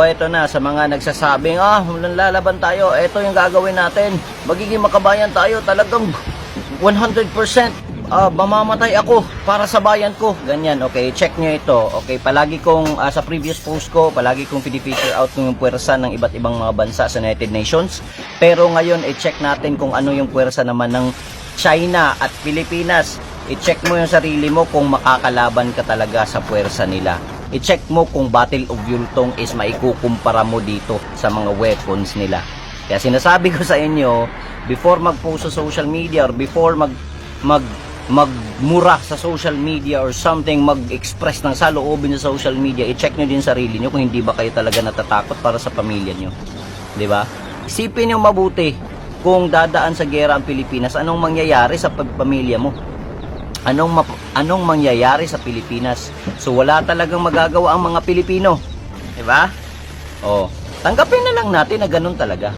O ito na, sa mga nagsasabing, ah, lalaban tayo, ito yung gagawin natin. Magiging makabayan tayo, talagang 100% ah, mamamatay ako para sa bayan ko. Ganyan, okay, check nyo ito. Okay, palagi kong, ah, sa previous post ko, palagi kong pinifeature out yung puwersa ng iba't ibang mga bansa sa United Nations. Pero ngayon, i-check natin kung ano yung puwersa naman ng China at Pilipinas. I-check mo yung sarili mo kung makakalaban ka talaga sa puwersa nila. I-check mo kung Battle of Yultong is maikukumpara mo dito sa mga weapons nila. Kaya sinasabi ko sa inyo, before mag-post sa social media or before mag mag magmura sa social media or something, mag-express ng saloobin sa social media, i-check nyo din sarili nyo kung hindi ba kayo talaga natatakot para sa pamilya nyo. ba? Isipin nyo mabuti kung dadaan sa gera ang Pilipinas, anong mangyayari sa pamilya mo? Anong map- anong mangyayari sa Pilipinas? So wala talagang magagawa ang mga Pilipino. 'Di ba? Oh, tanggapin na lang natin na ganun talaga.